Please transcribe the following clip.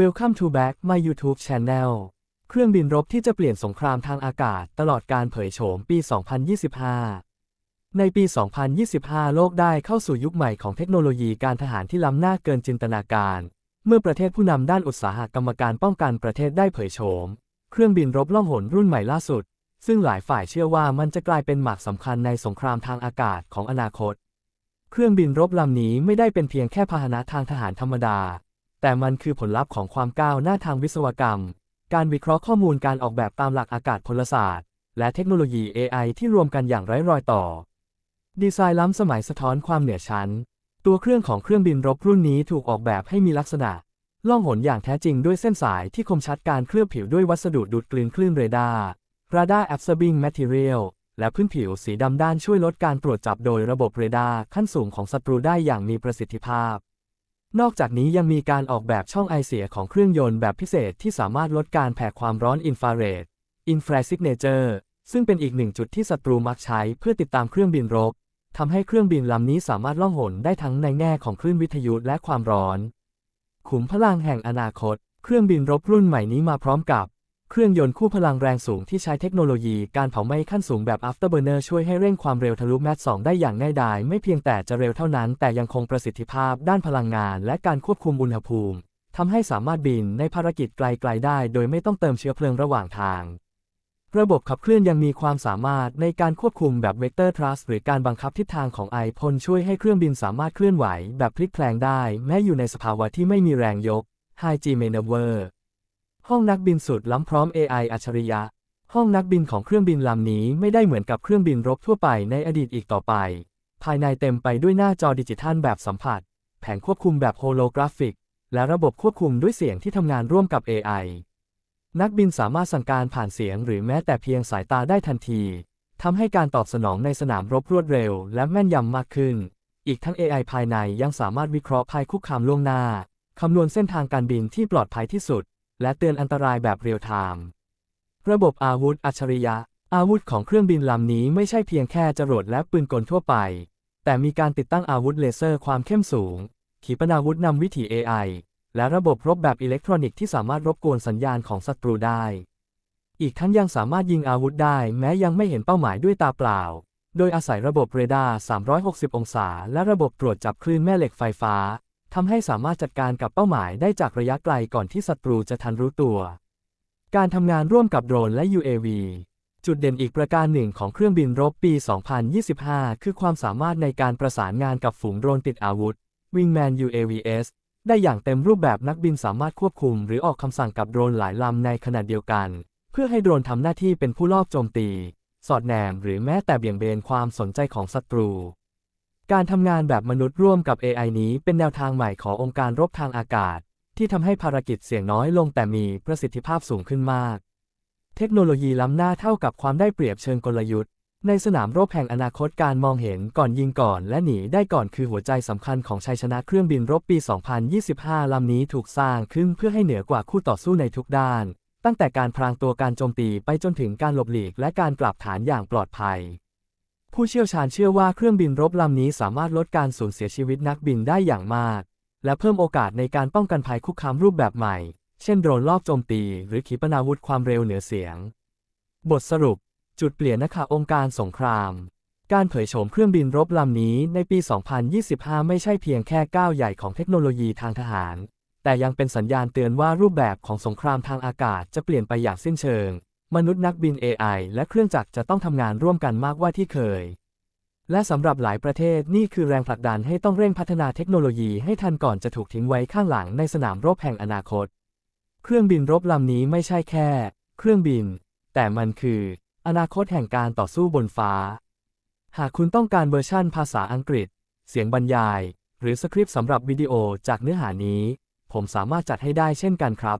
Welcome to back my YouTube channel เครื่องบินรบที่จะเปลี่ยนสงครามทางอากาศตลอดการเผยโฉมปี 2025 ในปี 2025 โลกได้เข้าสู่ยุคใหม่ของเทคโนโลยีการทหารที่ล้ำหน้าเกินจินตนาการ เมื่อประเทศผู้นำด้านอุตสาหกรรมการป้องกันประเทศได้เผยโฉม เครื่องบินรบล่องหนรุ่นใหม่ล่าสุด ซึ่งหลายฝ่ายเชื่อว่ามันจะกลายเป็นหมากสำคัญในสงครามทางอากาศของอนาคต เครื่องบินรบลำนี้ไม่ได้เป็นเพียงแค่พาหนะทางทหารธรรมดา แต่มันคือผลลัพธ์ของความก้าวหน้าทางวิศวกรรม การวิเคราะห์ข้อมูลการออกแบบตามหลักอากาศพลศาสตร์ และเทคโนโลยี AI ที่รวมกันอย่างไร้รอยต่อ ดีไซน์ล้ำสมัยสะท้อนความเหนือชั้น ตัวเครื่องของเครื่องบินรบรุ่นนี้ถูกออกแบบให้มีลักษณะ ล่องหนอย่างแท้จริงด้วยเส้นสายที่คมชัดการเคลือบผิวด้วยวัสดุดูดกลืนคลื่นเรดาร์ Radar Absorbing Material และพื้นผิวสีดำด้านช่วยลดการตรวจจับโดยระบบเรดาร์ขั้นสูงของศัตรูได้อย่างมีประสิทธิภาพ นอกจากนี้ยังมีการออกแบบช่องไอเสียของเครื่องยนต์แบบพิเศษที่สามารถลดการแผ่ความร้อนอินฟราเรด Infrasignature ซึ่งเป็นอีกหนึ่งจุดที่ศัตรูมักใช้เพื่อติดตามเครื่องบินรบทำให้เครื่องบินลำนี้สามารถล่องหนได้ทั้งในแง่ของคลื่นวิทยุและความร้อน ขุมพลังแห่งอนาคต เครื่องบินรบรุ่นใหม่นี้มาพร้อมกับ เครื่องยนต์คู่พลังแรงสูงที่ใช้เทคโนโลยีการเผาไหม้ขั้นสูงแบบ Afterburner ช่วยให้เร่งความเร็วทะลุแมท2ได้อย่างง่ายดาย ไม่เพียงแต่จะเร็วเท่านั้น แต่ยังคงประสิทธิภาพด้านพลังงาน และการควบคุมอุณหภูมิทำให้สามารถบินในภารกิจไกลๆได้ โดยไม่ต้องเติมเชื้อเพลิงระหว่างทาง ระบบขับเคลื่อนยังมีความสามารถในการควบคุมแบบเวกเตอร์ทรัสหรือการบังคับทิศทางของไอพ่นช่วยให้เครื่องบินสามารถเคลื่อนไหว แบบพลิกแพลงได้ แม้อยู่ในสภาวะที่ไม่มีแรงยก High G Maneuver ห้องนักบินสุดล้ำพร้อม AI อัจฉริยะ ห้องนักบินของเครื่องบินลำนี้ไม่ได้เหมือนกับเครื่องบินรบทั่วไปในอดีตอีกต่อไป ภายในเต็มไปด้วยหน้าจอดิจิทัลแบบสัมผัส แผงควบคุมแบบโฮโลกราฟิก และระบบควบคุมด้วยเสียงที่ทำงานร่วมกับ AI นักบินสามารถสั่งการผ่านเสียงหรือแม้แต่เพียงสายตาได้ทันทีทำให้การตอบสนองในสนามรบรวดเร็ว และแม่นยำมากขึ้น อีกทั้ง AI ภายในยังสามารถวิเคราะห์ภัยคุกคามล่วงหน้าคำนวณเส้นทางการบินที่ปลอดภัยที่สุด และเตือนอันตรายแบบเรียลไทม์ระบบอาวุธอัจฉริยะ อาวุธของเครื่องบินลำนี้ไม่ใช่เพียงแค่จรวดและปืนกลทั่วไป แต่มีการติดตั้งอาวุธเลเซอร์ความเข้มสูง ขีปนาวุธนำวิถี AI และระบบรบแบบอิเล็กทรอนิกส์ที่สามารถรบกวนสัญญาณของศัตรูได้ อีกทั้งยังสามารถยิงอาวุธได้แม้ยังไม่เห็นเป้าหมายด้วยตาเปล่า โดยอาศัยระบบเรดาร์ 360 องศา และระบบตรวจจับคลื่นแม่เหล็กไฟฟ้า ทำให้สามารถจัดการกับเป้าหมายได้จากระยะไกลก่อนที่ศัตรูจะทันรู้ตัว การทำงานร่วมกับโดรนและ UAV จุดเด่นอีกประการหนึ่งของเครื่องบินรบปี 2025 คือความสามารถในการประสานงานกับฝูงโดรนติดอาวุธ Wingman UAVs ได้อย่างเต็มรูปแบบนักบินสามารถควบคุม หรือออกคำสั่งกับโดรนหลายลำในขณะเดียวกัน เพื่อให้โดรนทำหน้าที่เป็นผู้ลอบโจมตี สอดแนมหรือแม้แต่เบี่ยงเบนความสนใจของศัตรู การทำงานแบบมนุษย์ร่วมกับ AI นี้เป็นแนวทางใหม่ขององค์การรบทางอากาศ ที่ทำให้ภารกิจเสี่ยงน้อยลงแต่มีประสิทธิภาพสูงขึ้นมาก เทคโนโลยีล้ำหน้าเท่ากับความได้เปรียบเชิงกลยุทธ์ ในสนามรบแห่งอนาคตการมองเห็นก่อนยิงก่อน และหนีได้ก่อนคือหัวใจสำคัญของชัยชนะเครื่องบินรบปี 2025 ลำนี้ถูกสร้างขึ้นเพื่อให้เหนือกว่าคู่ต่อสู้ในทุกด้าน ตั้งแต่การพรางตัวการโจมตีไปจนถึงการหลบหลีกและการกลับฐานอย่างปลอดภัย ผู้เชี่ยวชาญเชื่อว่าเครื่องบินรบลำนี้สามารถลดการสูญเสียชีวิตนักบินได้อย่างมาก และเพิ่มโอกาสในการป้องกันภัยคุกคามรูปแบบใหม่ เช่นโดรนลอบโจมตี หรือขีปนาวุธความเร็วเหนือเสียง บทสรุป จุดเปลี่ยนนะคะองค์การสงคราม การเผยโฉมเครื่องบินรบลำนี้ในปี 2025 ไม่ใช่เพียงแค่ก้าวใหญ่ของเทคโนโลยีทางทหาร แต่ยังเป็นสัญญาณเตือนว่ารูปแบบของสงครามทางอากาศจะเปลี่ยนไปอย่างสิ้นเชิง มนุษย์นักบิน AI และเครื่องจักรจะต้องทำงานร่วมกันมากกว่าที่เคย และสำหรับหลายประเทศนี่คือแรงผลักดันให้ต้องเร่งพัฒนาเทคโนโลยีให้ทันก่อนจะถูกทิ้งไว้ข้างหลังในสนามรบแห่งอนาคต เครื่องบินรบลำนี้ไม่ใช่แค่ เครื่องบิน แต่มันคือ อนาคตแห่งการต่อสู้บนฟ้า หากคุณต้องการเวอร์ชั่นภาษาอังกฤษ เสียงบรรยาย หรือสคริปต์สำหรับวิดีโอจากเนื้อหานี้ ผมสามารถจัดให้ได้เช่นกันครับ